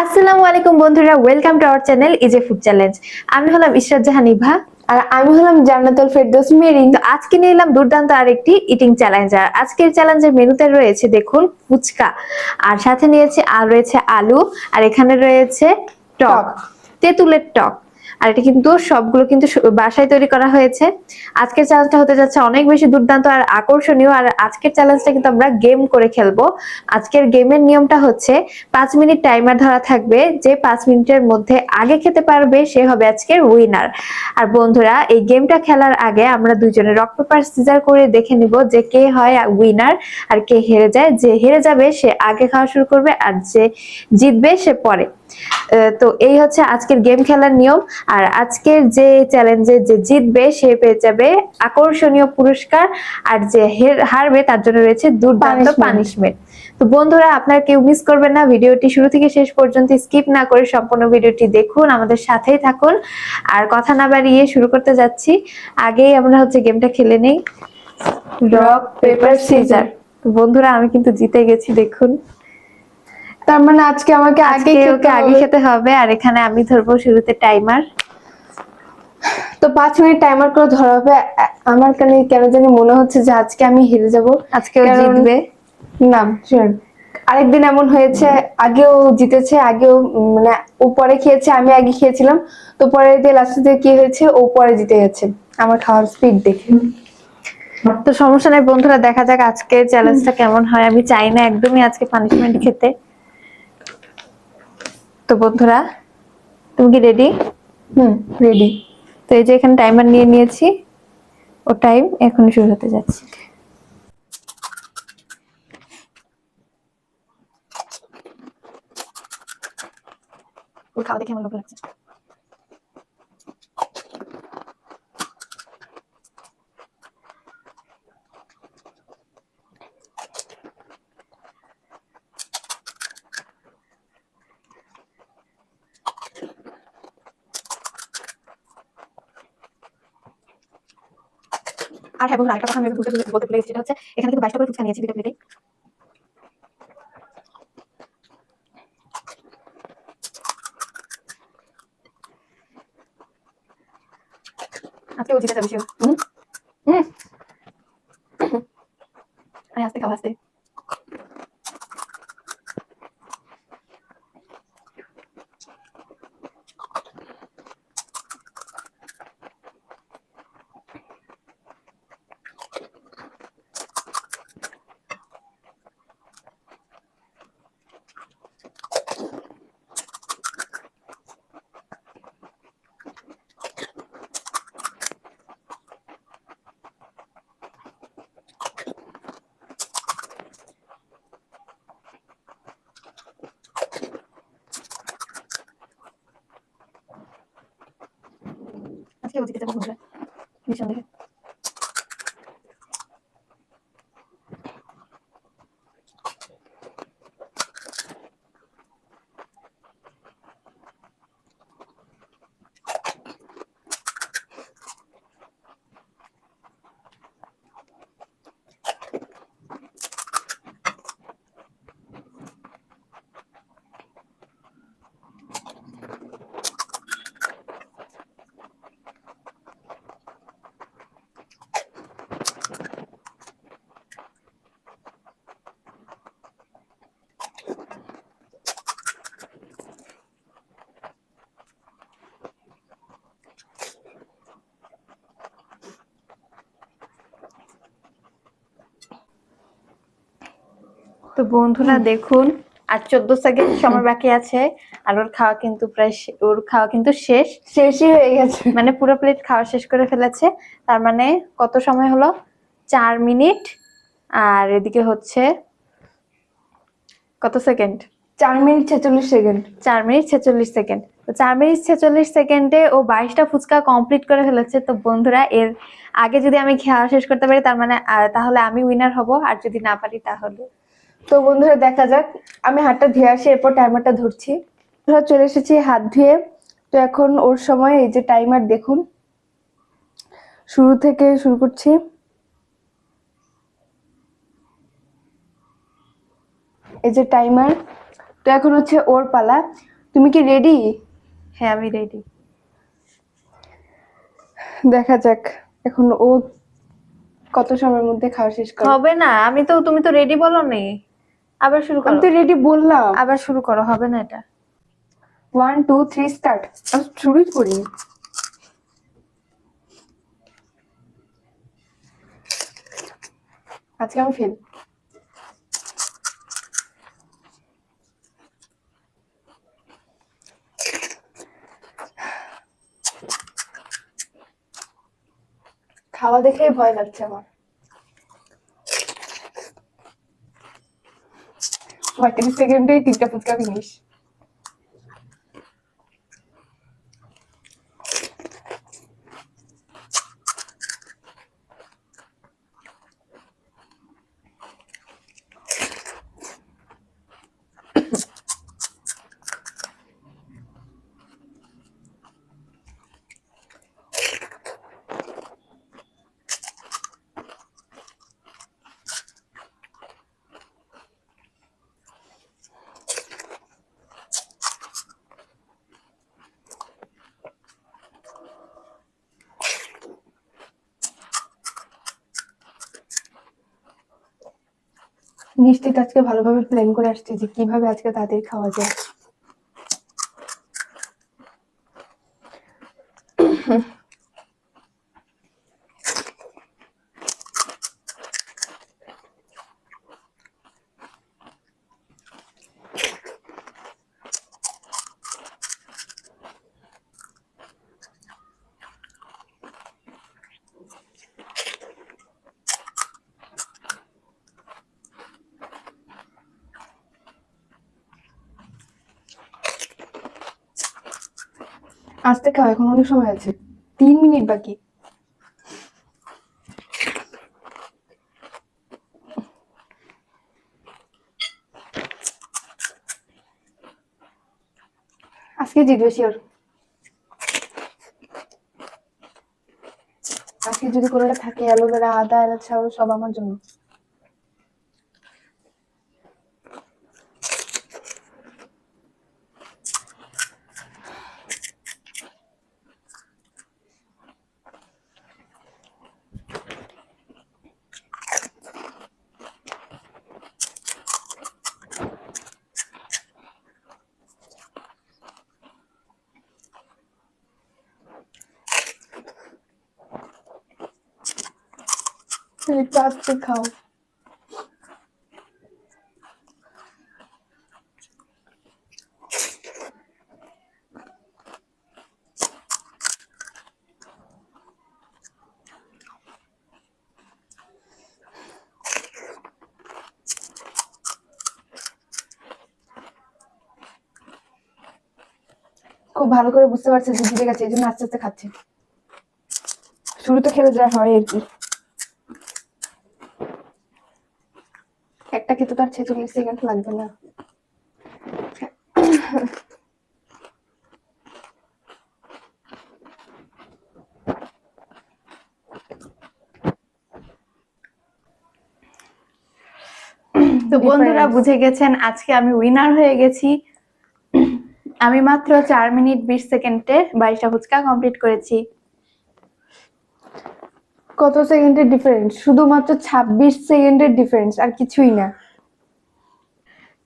আসসালামু আলাইকুম বন্ধুরা ওয়েলকাম টু আওয়ার চ্যানেল ইজে ফুড চ্যালেঞ্জ আমি হলাম ইশরাত জাহানিভা আর আমি হলাম জান্নাতুল ফেরদৌস মেরিন। তো আজকে নিয়ে এলাম দুর্দান্ত আরেকটি ইটিং চ্যালেঞ্জ আর আজকের চ্যালেঞ্জের মেনুতে রয়েছে দেখুন ফুচকা আর সাথে নিয়েছে আর রয়েছে আলু আর এখানে রয়েছে টক। টক। তেঁতুলের টক। আর এটা কিন্তু সবগুলো কিন্তু বাসায় তৈরি করা হয়েছে। আজকের চ্যালেঞ্জটা হতে যাচ্ছে অনেক বেশি দুর্দান্ত আর আকর্ষণীয়। আর আজকের চ্যালেঞ্জটা কিন্তু আমরা গেম করে খেলব। আজকের গেমের নিয়মটা হচ্ছে পাঁচ মিনিট টাইমার ধরা থাকবে। যে পাঁচ মিনিটের মধ্যে আগে খেতে পারবে, সে হবে আজকের উইনার আর বন্ধুরা, এই গেমটা খেলার আগে আমরা দুজনে রক পেপার সিজার করে দেখে নিব যে কে হয় উইনার আর কে হেরে যায়। যে হেরে যাবে, সে আগে খাওয়া শুরু করবে আর যে জিতবে, সে পরে। তো এই হচ্ছে আজকের গেম খেলার নিয়ম। আর আজকের যে চ্যালেঞ্জে যে জিতবে সে পেয়ে যাবে আকর্ষণীয় পুরস্কার। আর যে হারবে তার জন্য রয়েছে দুর্দান্ত পানিশমেন্ট তো বন্ধুরা আপনারা কেউ মিস করবেন না। ভিডিওটি শুরু থেকে শেষ পর্যন্ত স্কিপ না করে সম্পূর্ণ ভিডিওটি দেখুন। আমাদের সাথেই থাকুন। আর কথা না বাড়িয়ে শুরু করতে যাচ্ছি। আগেই আমরা হচ্ছে গেমটা খেলে নেই। রক পেপার সিজার বন্ধুরা আমি কিন্তু জিতে গেছি দেখুন। তার মানে আজকে আমাকে আগে ওকে আগে খেতে হবে আর এখানে আমি ধরবো শুরুতে টাইমার তো পাঁচ মিনিট টাইমার করে ধরা হবে। আমার কেন কেন জানি মনে হচ্ছে যে আজকে আমি হেরে যাব। আজকে ও জিতবে। না শিওর আরেকদিন এমন হয়েছে আগেও জিতেছে আগেও মানে ও পরে খেয়েছে আমি আগে খেয়েছিলাম। তো পরে দিয়ে লাস্টে কি হয়েছে? ও পরে জিতে গেছে। আমার খাওয়ার স্পিড দেখে। তো সমস্যা নাই বন্ধুরা দেখা যাক আজকে চ্যালেঞ্জটা কেমন হয়। আমি চাই না একদমই আজকে পানিশমেন্ট খেতে। তো বন্ধুরা তুমি কি রেডি হুম রেডি তো এই যে এখানে টাইমার নিয়ে নিয়েছি ও টাইম এখন শুরু হতে যাচ্ছে। খাওয়া দেখে আমার লোভ লাগছে। আর হ্যাঁ বন্ধুরা আরেকটা কথা আমি বলতে ভুলে গেছি, সেটা হচ্ছে এখানে কিন্তু বাইশটা করে ফুচকা নিয়েছি দুটো প্লেটে আজকে জিতে যাবে শিওর হুম হুম আরে আস্তে খাও আস্তে আজকে ও জিতে যাবে বন্ধুরা নিঃসন্দেহে তো বন্ধুরা দেখুন আর চোদ্দ সেকেন্ড সময় বাকি আছে আর ওর খাওয়া কিন্তু প্রায় ওর খাওয়া কিন্তু শেষ। শেষই হয়ে গেছে। মানে পুরো প্লেট খাওয়া শেষ করে ফেলেছে। তার মানে কত সময় হলো? চার মিনিট। আর এদিকে হচ্ছে কত সেকেন্ড চার মিনিট ছেচল্লিশ সেকেন্ড চার মিনিট ছেচল্লিশ সেকেন্ড তো চার মিনিট ছেচল্লিশ সেকেন্ডে ও বাইশটা ফুচকা কমপ্লিট করে ফেলেছে। তো বন্ধুরা এর আগে যদি আমি খাওয়া শেষ করতে পারি তার মানে তাহলে আমি উইনার হব। আর যদি না পারি তাহলে। তো বন্ধুরা দেখা যাক। আমি হাতটা ধুয়ে আসি এরপর টাইমারটা ধরছি। আমরা চলে এসেছি হাত ধুয়ে। তো এখন ওর সময় এই যে টাইমার দেখুন। শুরু থেকে শুরু করছি। এই যে টাইমার তো এখন হচ্ছে ওর পালা। তুমি কি রেডি হ্যাঁ আমি রেডি দেখা যাক এখন ও কত সময়ের মধ্যে খাওয়া শেষ করে? হবে না আমি তো তুমি তো রেডি বলো নি। আবার শুরু আমি করো। তো রেডি বললাম। আবার শুরু করো হবে না এটা। ওয়ান টু থ্রি স্টার্ট আমি শুরুই করি। আজকে আমি ফেল খাওয়া দেখেই ভয় লাগছে আমার। পঁয়ত্রিশ সেকেন্ডে তিনটা ফুচকা ফিনিশ নিশ্চিত আজকে ভালোভাবে প্ল্যান করে আসছি যে কীভাবে আজকে তাদের খাওয়া যায়। আসতে খাও এখন অনেক সময় আছে। তিন মিনিট বাকি। আজকে জিতবে শিওর আজকে যদি কোনোটা থাকে, অ্যালোভেরা, আদা, এলাচ সব আমার জন্য। একটু আস্তে খাও। খুব ভালো করে বুঝতে পারছে যে জিতে গেছে এই জন্য আস্তে আস্তে খাচ্ছে। শুরুতে খেলে যা হয় আর কি। খেতে তার ছেচল্লিশ সেকেন্ড লাগবে না। তো বন্ধুরা বুঝে গেছেন আজকে আমি উইনার হয়ে গেছি। আমি মাত্র চার মিনিট বিশ সেকেন্ডে বাইশটা ফুচকা কমপ্লিট করেছি। কত সেকেন্ডের ডিফারেন্স শুধুমাত্র ছাব্বিশ সেকেন্ডের ডিফারেন্স আর কিছুই না।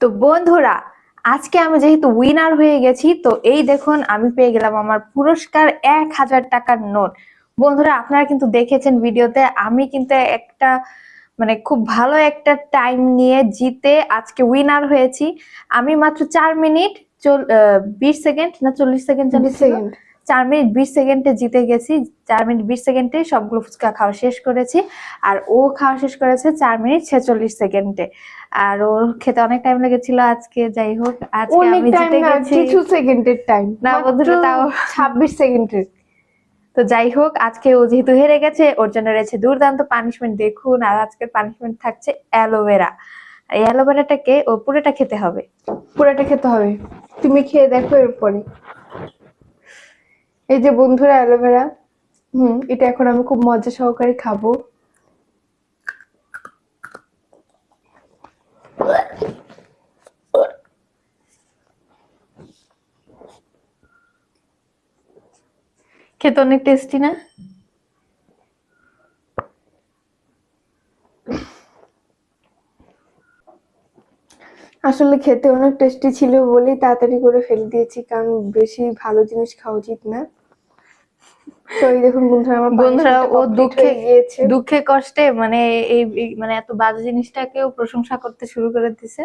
তো বন্ধুরা আজকে আমি যেহেতু উইনার হয়ে গেছি তো এই দেখুন আমি পেয়ে গেলাম আমার পুরস্কার এক হাজার টাকার নোট। বন্ধুরা আপনারা কিন্তু দেখেছেন ভিডিওতে আমি কিন্তু একটা মানে খুব ভালো একটা টাইম নিয়ে জিতে আজকে উইনার হয়েছি। আমি মাত্র চার মিনিট বিশ সেকেন্ড না চল্লিশ সেকেন্ড চল্লিশ সেকেন্ড। চার মিনিট বিশ সেকেন্ডে জিতে গেছি। চার মিনিট বিশ সেকেন্ডে সবগুলো ফুচকা খাওয়া শেষ করেছি। আর ও খাওয়া শেষ করেছে চার মিনিট ছেচল্লিশ সেকেন্ডে। আর ওর খেতে অনেক টাইম লেগেছিল আজকে যাই হোক আজকে আমি জিতে গেছি। কিছু সেকেন্ডের টাইম না, বন্ধুরা, তাও- ছাব্বিশ সেকেন্ডের। তো যাই হোক আজকে ও যেহেতু হেরে গেছে ওর জন্য রয়েছে দুর্দান্ত পানিশমেন্ট দেখুন আর আজকের পানিশমেন্ট থাকছে অ্যালোভেরা এই অ্যালোভেরাটাকে ও পুরোটা খেতে হবে। পুরোটা খেতে হবে। তুমি খেয়ে দেখো এরপরে। এই যে বন্ধুরা অ্যালোভেরা হুম, এটা এখন আমি খুব মজা সহকারে খাব। খেতে অনেক টেস্টি না? আসলে খেতে অনেক টেস্টি ছিল বলেই তাড়াতাড়ি করে ফেলে দিয়েছি কারণ বেশি ভালো জিনিস খাওয়া উচিত না। তো এই দেখুন বন্ধুরা আমার বন্ধুরা ও দুঃখে গিয়েছে। দুঃখে কষ্টে মানে এই এই মানে এত বাজে জিনিসটাকেও প্রশংসা করতে শুরু করে দিছে।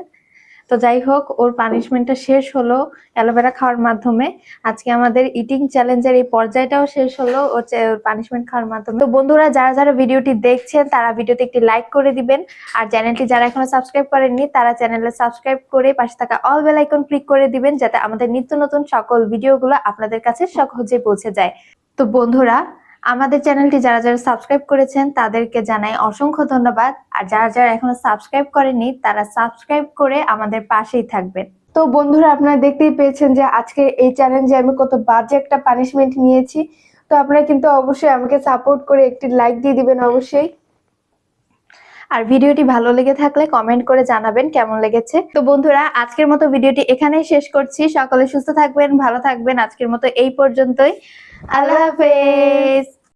তো যাই হোক, ওর পানিশমেন্টটা শেষ হলো অ্যালোভেরা খাওয়ার মাধ্যমে। আজকে আমাদের ইটিং চ্যালেঞ্জের এই পর্যায়টাও শেষ হলো ওর পানিশমেন্ট খাওয়ার মাধ্যমে। তো বন্ধুরা, যারা যারা ভিডিওটি দেখছেন, তারা ভিডিওতে একটি লাইক করে দিবেন। আর চ্যানেলটি যারা এখনও সাবস্ক্রাইব করেননি, তারা চ্যানেলে সাবস্ক্রাইব করে পাশে থাকা অল বেল আইকন ক্লিক করে দিবেন, যাতে আমাদের নিত্য নতুন সকল ভিডিওগুলো আপনাদের কাছে সহজে পৌঁছে যায়। তো বন্ধুরা আমাদের চ্যানেলটি যারা যারা সাবস্ক্রাইব করেছেন, তাদেরকে জানাই অসংখ্য ধন্যবাদ। আর যারা যারা এখনও সাবস্ক্রাইব করেনি তারা সাবস্ক্রাইব করে আমাদের পাশেই থাকবেন। তো বন্ধুরা, আপনারা দেখতেই পেয়েছেন যে আজকে এই চ্যালেঞ্জে আমি কত বাজে একটা পানিশমেন্ট নিয়েছি। তো আপনারা কিন্তু অবশ্যই আমাকে সাপোর্ট করে একটি লাইক দিয়ে দিবেন অবশ্যই। আর ভিডিওটি ভালো লেগে থাকলে কমেন্ট করে জানাবেন কেমন লেগেছে। তো বন্ধুরা, আজকের মতো ভিডিওটি এখানেই শেষ করছি। সকলে সুস্থ থাকবেন, ভালো থাকবেন। আজকের মতো এই পর্যন্তই। আল্লাহ হাফেজ।